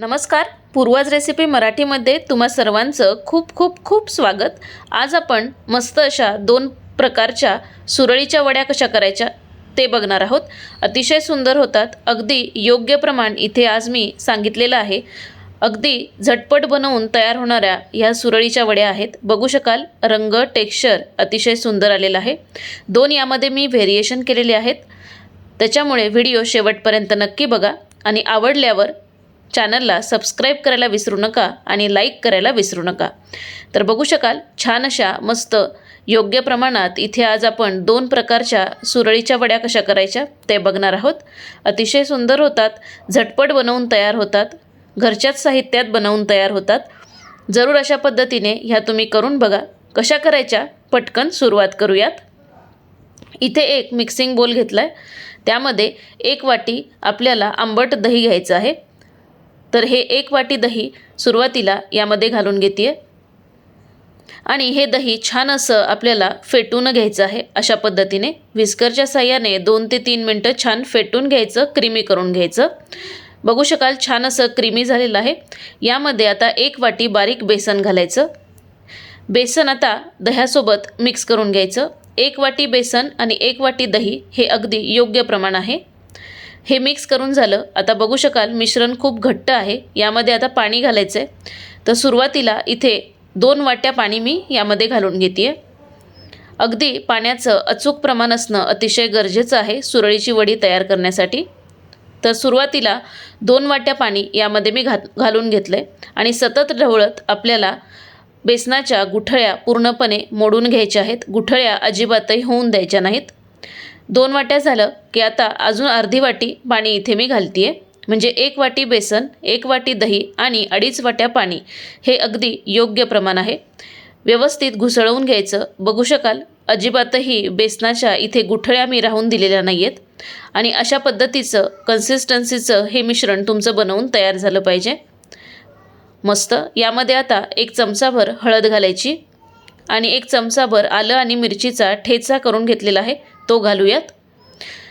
नमस्कार. पूर्वज रेसिपी मराठीमध्ये तुम्हा सर्वांचं खूप खूप खूप स्वागत. आज आपण मस्त अशा दोन प्रकारच्या सुरळीच्या वड्या कशा करायच्या ते बघणार आहोत. अतिशय सुंदर होतात. अगदी योग्य प्रमाण इथे आज मी सांगितलेलं आहे. अगदी झटपट बनवून तयार होणाऱ्या ह्या सुरळीच्या वड्या आहेत. बघू शकाल रंग टेक्स्चर अतिशय सुंदर आलेलं आहे. दोन यामध्ये मी व्हेरिएशन केलेले आहेत. त्याच्यामुळे व्हिडिओ शेवटपर्यंत नक्की बघा आणि आवडल्यावर चॅनलला सबस्क्राईब करायला विसरू नका आणि लाईक करायला विसरू नका. तर बघू शकाल छान अशा मस्त योग्य प्रमाणात इथे आज आपण दोन प्रकारच्या सुरळीच्या वड्या कशा करायच्या ते बघणार आहोत. अतिशय सुंदर होतात झटपट बनवून तयार होतात घरच्याच साहित्यात बनवून तयार होतात. जरूर अशा पद्धतीने ह्या तुम्ही करून बघा कशा करायच्या पटकन सुरुवात करूयात. इथे एक मिक्सिंग बोल घेतला आहे त्यामध्ये एक वाटी आपल्याला आंबट दही घ्यायचं आहे. तर हे एक वाटी दही सुरुवातीला यामध्ये घालून घेते आणि हे दही छान असं आपल्याला फेटून घ्यायचं आहे अशा पद्धतीने. व्हिस्करच्या साह्याने दोन ते तीन मिनटं छान फेटून घ्यायचं क्रीमी करून घ्यायचं. बघू शकाल छान असं क्रीमी झालेलं आहे. यामध्ये आता एक वाटी बारीक बेसन घालायचं. बेसन आता दह्यासोबत मिक्स करून घ्यायचं. एक वाटी बेसन आणि एक वाटी दही हे अगदी योग्य प्रमाण आहे. हे मिक्स करून झालं. आता बघू शकाल मिश्रण खूप घट्ट आहे. यामध्ये आता पाणी घालायचं आहे तर सुरुवातीला इथे दोन वाट्या पाणी मी यामध्ये घालून घेते आहे अगदी पाण्याचं अचूक प्रमाण असणं अतिशय गरजेचं आहे सुरळीची वडी तयार करण्यासाठी. तर सुरुवातीला दोन वाट्या पाणी यामध्ये मी घात घालून घेतलं आहे आणि सतत ढवळत आपल्याला बेसनाच्या गुठळ्या पूर्णपणे मोडून घ्यायच्या आहेत. गुठळ्या अजिबातही होऊन द्यायच्या नाहीत. दोन वाट्या झालं की आता अजून अर्धी वाटी पाणी इथे मी घालते आहे म्हणजे एक वाटी बेसन एक वाटी दही आणि अडीच वाट्या पाणी हे अगदी योग्य प्रमाण आहे. व्यवस्थित घुसळवून घ्यायचं. बघू शकाल अजिबातही बेसनाच्या इथे गुठळ्या मी राहून दिलेल्या नाही आहेत आणि अशा पद्धतीचं कन्सिस्टन्सीचं हे मिश्रण तुमचं बनवून तयार झालं पाहिजे. मस्त. यामध्ये आता एक चमचाभर हळद घालायची आणि एक चमचाभर आलं आणि मिरचीचा ठेचा करून घेतलेला आहे. तो घालूयात.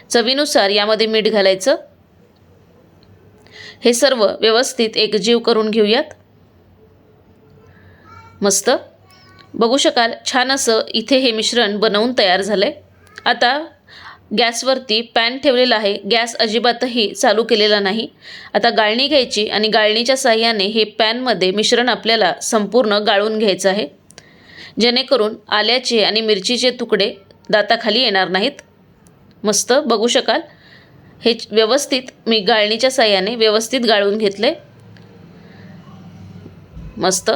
चवीनुसार यामध्ये मीठ घालायचं. हे सर्व व्यवस्थित एकजीव करून घेऊयात. मस्त. बघू शकाल छान असं इथे हे मिश्रण बनवून तयार झालं आहे आता गॅसवरती पॅन ठेवलेला आहे. गॅस अजिबातही चालू केलेला नाही. आता गाळणी घ्यायची आणि गाळणीच्या साह्याने हे पॅनमध्ये मिश्रण आपल्याला संपूर्ण गाळून घ्यायचं आहे. जेणेकरून आल्याचे आणि मिरचीचे तुकडे दाताखाली येणार नाहीत. मस्त बघू शकाल. हे व्यवस्थित मी गाळणीच्या साह्याने व्यवस्थित गाळून घेतले. मस्त.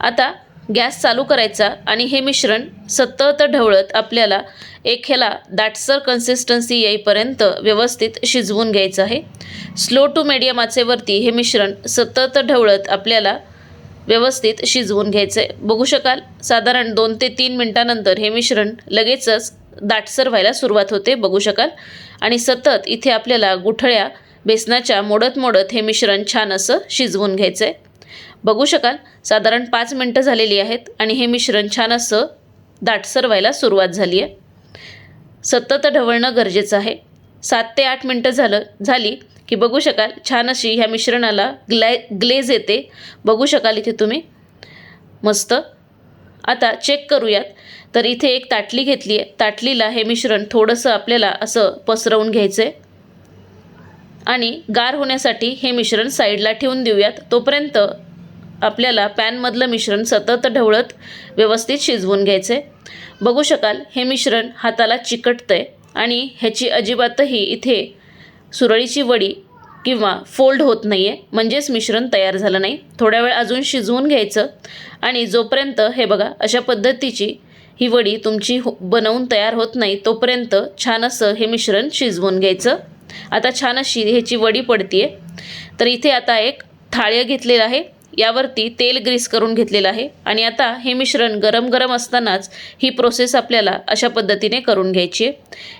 आता गॅस चालू करायचा आणि हे मिश्रण सतत ढवळत आपल्याला एक ह्याला दाटसर कन्सिस्टन्सी येईपर्यंत व्यवस्थित शिजवून घ्यायचं आहे. स्लो टू मिडियम आचेवरती हे मिश्रण सतत ढवळत आपल्याला व्यवस्थित शिजवून घ्यायचं. आहे बघू शकाल साधारण दोन ते तीन मिनटानंतर हे मिश्रण लगेचच दाटसर व्हायला सुरुवात होते बघू शकाल. आणि सतत इथे आपल्याला गुठळ्या बेसनाच्या मोडत मोडत हे मिश्रण छान असं शिजवून घ्यायचं आहे बघू शकाल साधारण पाच मिनटं झालेली आहेत आणि हे मिश्रण छान असं दाटसर व्हायला सुरुवात झाली आहे सतत ढवळणं गरजेचं आहे. सात ते आठ मिनटं झालं झाली की बघू शकाल छान अशी ह्या मिश्रणाला ग्लॅ ग्लेज येते. बघू शकाल इथे तुम्ही. मस्त. आता चेक करूयात. तर इथे एक ताटली घेतली आहे. ताटलीला हे मिश्रण थोडंसं आपल्याला असं पसरवून घ्यायचं आहे आणि गार होण्यासाठी हे मिश्रण साईडला ठेवून देऊयात. तोपर्यंत आपल्याला पॅनमधलं मिश्रण सतत ढवळत व्यवस्थित शिजवून घ्यायचं आहे बघू शकाल हे मिश्रण हाताला चिकटतं आहे आणि ह्याची अजिबातही इथे सुरळीची वडी किंवा फोल्ड होत नाही आहे म्हणजेच मिश्रण तयार झालं नाही. थोड्या वेळ अजून शिजवून घ्यायचं आणि जोपर्यंत हे बघा अशा पद्धतीची ही वडी तुमची हो बनवून तयार होत नाही तोपर्यंत छान असं हे मिश्रण शिजवून घ्यायचं. आता छान अशी ह्याची वडी पडते तर इथे आता एक थाळ्या घेतलेलं आहे. यावरती तेल ग्रीस करून घेतलेलं आहे. आणि आता हे मिश्रण गरम गरम असतानाच ही प्रोसेस आपल्याला अशा पद्धतीने करून घ्यायची आहे.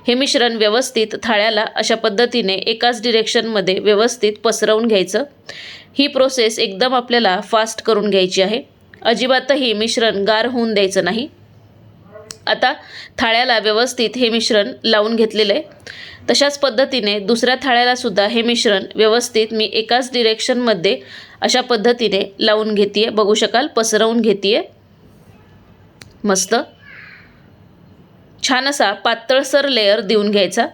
हे मिश्रण व्यवस्थित थाळ्याला अशा पद्धतीने एकाच डिरेक्शनमध्ये व्यवस्थित पसरवून घ्यायचं. ही प्रोसेस एकदम आपल्याला फास्ट करून घ्यायची आहे. अजिबातही मिश्रण गार होऊन द्यायचं नाही. आता थाळ्याला व्यवस्थित हे मिश्रण लावून घेतलेलं आहे. तशाच पद्धतीने दुसऱ्या थाळ्यालासुद्धा हे मिश्रण व्यवस्थित मी एकाच डिरेक्शनमध्ये अशा पद्धतीने लावून घेते बघू शकाल पसरवून घेते मस्त. छान असा पातळसर लेअर देऊन घ्यायचा.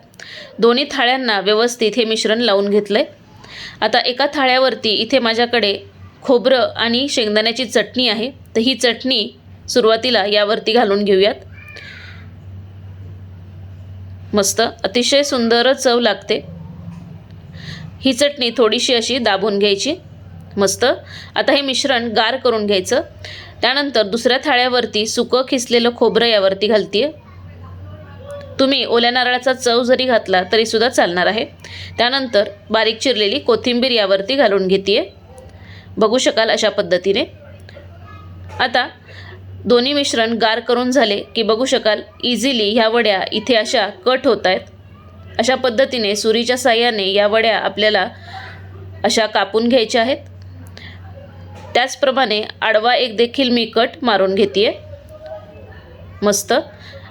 दोन्ही थाळ्यांना व्यवस्थित हे मिश्रण लावून घेतलं आहे आता एका थाळ्यावरती इथे माझ्याकडे खोबरं आणि शेंगदाण्याची चटणी आहे. तर ही चटणी सुरुवातीला यावरती घालून घेऊयात. मस्त अतिशय सुंदर चव लागते. ही चटणी थोडीशी अशी दाबून घ्यायची. मस्त. आता हे मिश्रण गार करून घ्यायचं. त्यानंतर दुसऱ्या थाळ्यावरती सुकं खिसलेलं खोबरं यावरती घालते तुम्ही ओल्या नारळाचा चव जरी घातला तरीसुद्धा चालणार आहे. त्यानंतर बारीक चिरलेली कोथिंबीर यावरती घालून घेते बघू शकाल अशा पद्धतीने. आता दोन्ही मिश्रण गार करून झाले की बघू शकाल इझिली ह्या वड्या इथे अशा कट होत आहेत. अशा पद्धतीने सुरीच्या साह्याने या वड्या आपल्याला अशा कापून घ्यायच्या आहेत. त्याचप्रमाणे आडवा एक देखील मी कट मारून घेते मस्त.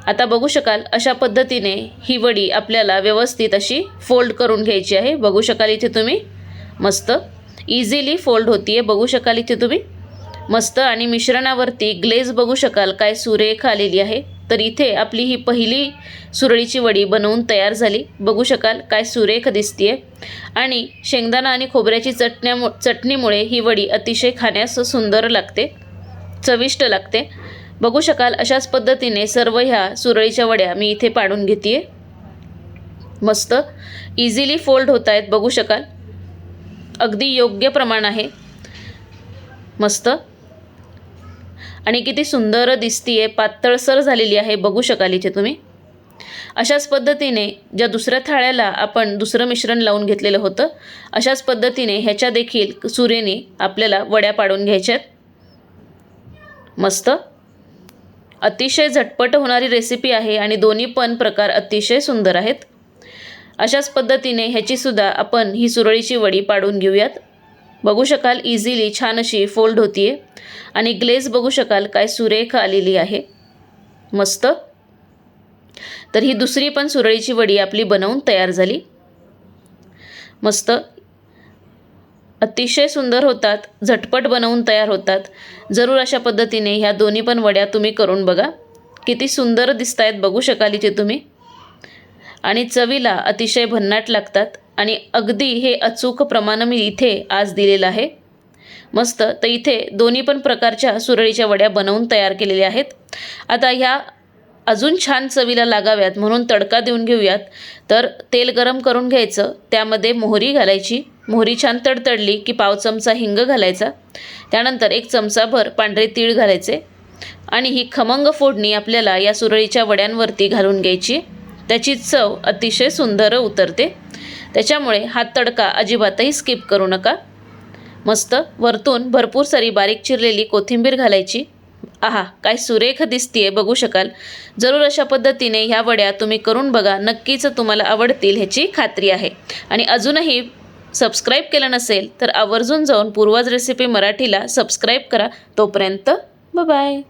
आता बघू शकाल अशा पद्धतीने ही वडी आपल्याला व्यवस्थित अशी फोल्ड करून घ्यायची आहे. बघू शकाल इथे तुम्ही. मस्त. इझिली फोल्ड होती आहे बघू शकाल इथे तुम्ही. मस्त आणि मिश्रणावरती ग्लेज बघू शकाल काय सुरेख आलेली आहे. तर इथे आपली ही पहिली सुरळीची वडी बनवून तयार झाली. बघू शकाल काय सुरेख दिसतीये. आणि शेंगदाणा आणि खोबऱ्याची चटण्यामु चटणीमुळे ही वडी अतिशय खाण्यास सुंदर लागते चविष्ट लागते. बघू शकाल अशाच पद्धतीने सर्व ह्या सुरळीच्या वड्या मी इथे पाडून घेते मस्त इझिली फोल्ड होत आहेत बघू शकाल. अगदी योग्य प्रमाण आहे. मस्त. आणि किती सुंदर दिसतीये पातळसर झालेली आहे बघू शकाल इथे तुम्ही. अशाच पद्धतीने ज्या दुसऱ्या थाळ्याला आपण दुसरं मिश्रण लावून घेतलेलं होतं अशाच पद्धतीने ह्याच्या देखील सुरेने आपल्याला वड्या पाडून घ्यायच्यात. मस्त. अतिशय झटपट होणारी रेसिपी आहे आणि दोन्ही पण प्रकार अतिशय सुंदर आहेत. अशाच पद्धतीने ह्याचीसुद्धा आपण ही सुरळीची वडी पाडून घेऊयात. बघू शकाल इझिली छान अशी फोल्ड होती आहे आणि ग्लेज बघू शकाल काय सुरेख आलेली आहे. मस्त. तर ही दुसरी पण सुरळीची वडी आपली बनवून तयार झाली. मस्त. अतिशय सुंदर होतात. झटपट बनवून तयार होतात. जरूर अशा पद्धतीने ह्या दोन्ही पण वड्या तुम्ही करून बघा. किती सुंदर दिसत आहेत बघू शकाल इथे तुम्ही. आणि चवीला अतिशय भन्नाट लागतात. आणि अगदी हे अचूक प्रमाण मी इथे आज दिलेलं आहे. मस्त. तर इथे दोन्ही पण प्रकारच्या सुरळीच्या वड्या बनवून तयार केलेल्या आहेत. आता ह्या अजून छान चवीला लागाव्यात म्हणून तडका देऊन घेऊयात. तर तेल गरम करून घ्यायचं. त्यामध्ये मोहरी घालायची. मोहरी छान तडतडली की पाव चमचा हिंग घालायचा. त्यानंतर एक चमचाभर पांढरे तीळ घालायचे. आणि ही खमंग फोडणी आपल्याला या सुरळीच्या वड्यांवरती घालून घ्यायची. त्याची चव अतिशय सुंदर उतरते. त्याच्यामुळे हा तडका अजिबातही स्किप करू नका. मस्त वरतून भरपूर सारी बारीक चिरलेली कोथिंबीर घालायची. आहा काय सुरेख दिसतीये बघू शकाल. जरूर अशा पद्धतीने ह्या वड्या तुम्ही करून बघा नक्कीच तुम्हाला आवडतील ह्याची खात्री आहे. आणि अजूनही सबस्क्राईब केलं नसेल तर आवर्जून जाऊन पूर्वज रेसिपी मराठीला सबस्क्राईब करा. तोपर्यंत बाय